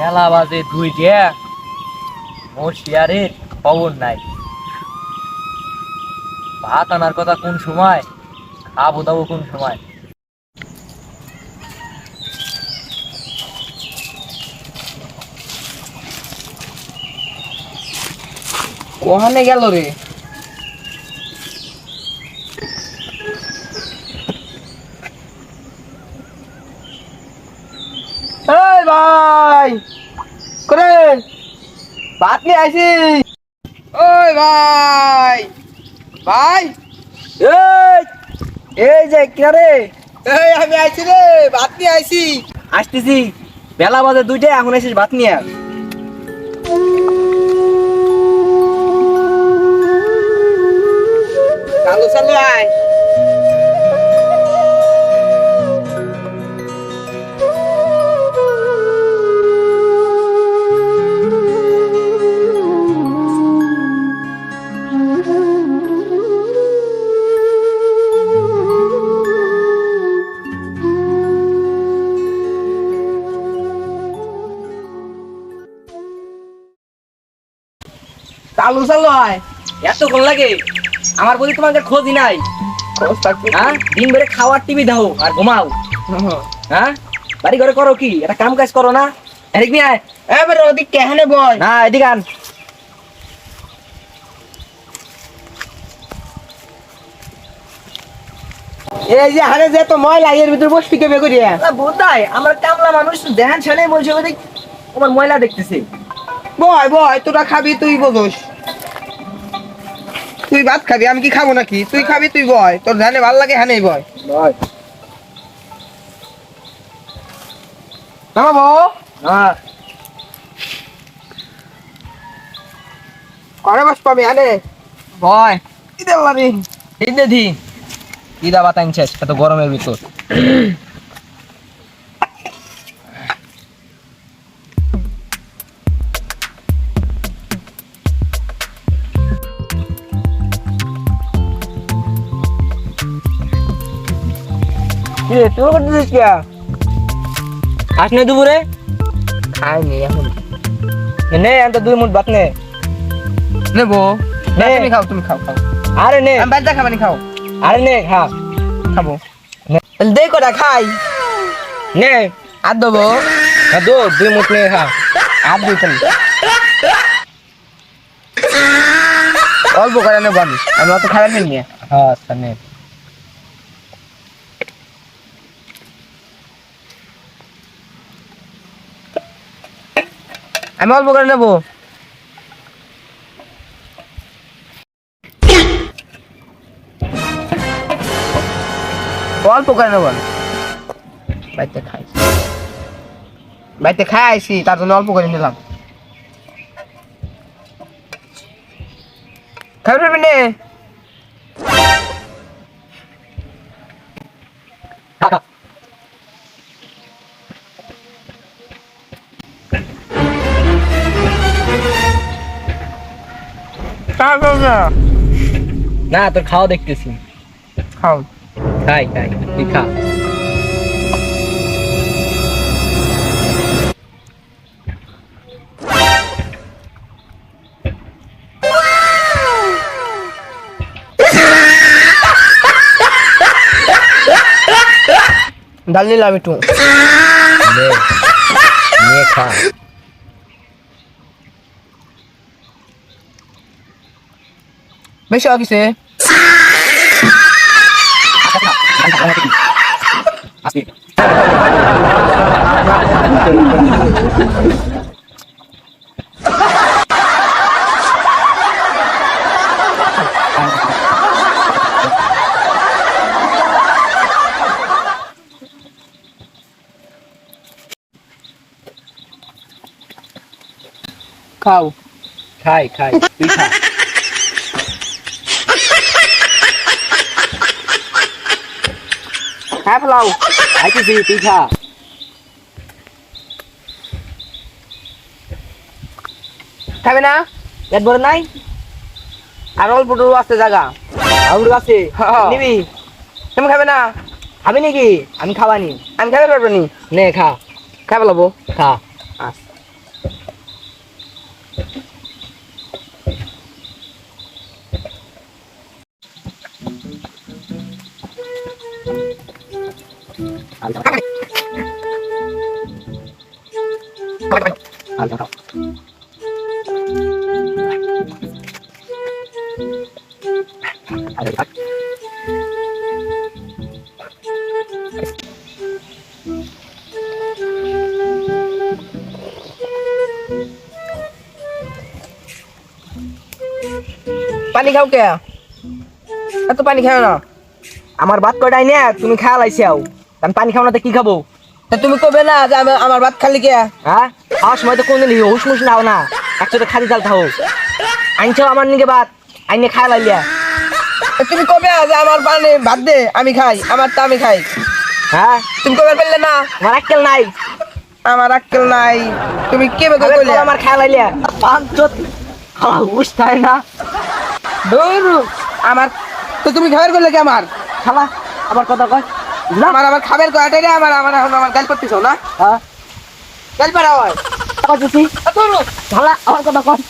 বেলা বাজে দুইটা মোর শেয়ারের খবর নাই। ভাত আনার কথা কোন সময়? খাব দাবো কোন সময়? কোহানে গেল রে। এই ভাই। করে ভাত নিয়ে আইছি। ওই ভাই। ভাই। এই এই যে কিনারে। এই আমি আইসি রে ভাত নিয়ে আইছি। আসতেছি। বেলা বাজে দুইটাই এখন আসিস ভাত নিয়ে। চালু চালু আয় এতক্ষণ লাগে। আমার বলি তোমাদের খোঁজই নাই। হ্যাঁ? দিন ভরে খাওয়ার টিভি দাও আর ঘুমাও। হ্যাঁ। বাড়ি ঘরে করো কি? একটা কাম কাজ করো না। এদিক নিয়ে আয়। এবার ওদিক কেহানে বয়? না এদিক আন। এই যে হারে যে তো ময়লা এর ভিতর বসবি কে বেগুরিয়া বুঝাই আমরা কামলা মানুষ দেহান ছেলে বলছে ওদিক তোমার ময়লা দেখতেছি। বয় বয় তোরা খাবি তুই বোঝোস তুই ভাত খাবি আমি কি খাব নাকি? তুই খাবি তুই বয়। তোর ধানে ভালো লাগে বয়। হ্যাঁ বস পাবি ভয় কি দেল্লা রে এই দে কি দাবা এত গরমের ভিতর। রে তুই করতেছিস কি? আস নে দুপুরে। খাইনি এখন। নে আনতে দুই মুঠ ভাত নে। নেব। নে। তুমি খাও তুমি খাও খাও। আরে নে। আমি বাচ্চা খাবানি খাও। আরে নে খা। খাব। নে। দে কটা খাই। নে। আর দেবো। হ্যাঁ দো দুই মুঠ নে খা। আর দুই তাহলে অল্প করে নেব আমি। আমি অত খাবার নিয়ে হ্যাঁ আচ্ছা নে। আমি অল্প করে নেব। অল্প করে নেব। বাড়িতে খাই বাড়িতে খাই আইসি তার জন্য অল্প করে নিলাম। খাবি পারবি নে খা খাও খাও না তোর খাওয়া দেখতেছি। খাও। খাই খাই তুই খা। ডাল নিলাম একটু। খা। বেশি আসবি খাও খাই খাই তুই খা হ্যাঁ ফেলাও খাইতেছি তুই খা খাবে না পেট ভরে নাই আর অল্প টুকু আছে জায়গা আউর আছে। হ্যাঁ। নিবি। তুমি খাবে না? খাবি নাকি? আমি খাওয়ানি আমি খাবে পারব নি। নে খা। খাই ফেলাবো খা। পানি খাও কে এত পানি খাও না আমার ভাত কটাই না তুমি খাওয়া লাইছাও আমি পানি খাও না তো কি খাব? তুমি কবে না যে আমি আমার ভাত খালি কে? হ্যাঁ? খাওয়ার সময় তো কোনদিন হুস মুস নাও না। একসাথে খালি চাল থাও আনছো আমার নিকে ভাত। আইনে খাওয়া লাইলিয়া। তুমি কবে যে আমার পানি ভাত দে আমি খাই আমার তা আমি খাই। হ্যাঁ? তুমি কবে বললে না? আমার আক্কেল নাই। আমার আক্কেল নাই। তুমি কে কইলে আমার খাওয়া লাইলিয়া? পাঁচশত হুস তাই না? দূর আমার তো তুমি খাবার করলে কি আমার? খালা আবার কথা কয়। আমার আমার খাবার কয়টাই রে আমার আমার এখন আমার গাল পড়তেছ না? হ্যাঁ। গাল পারা হয়। কথা দূর খালা আবার কথা কয়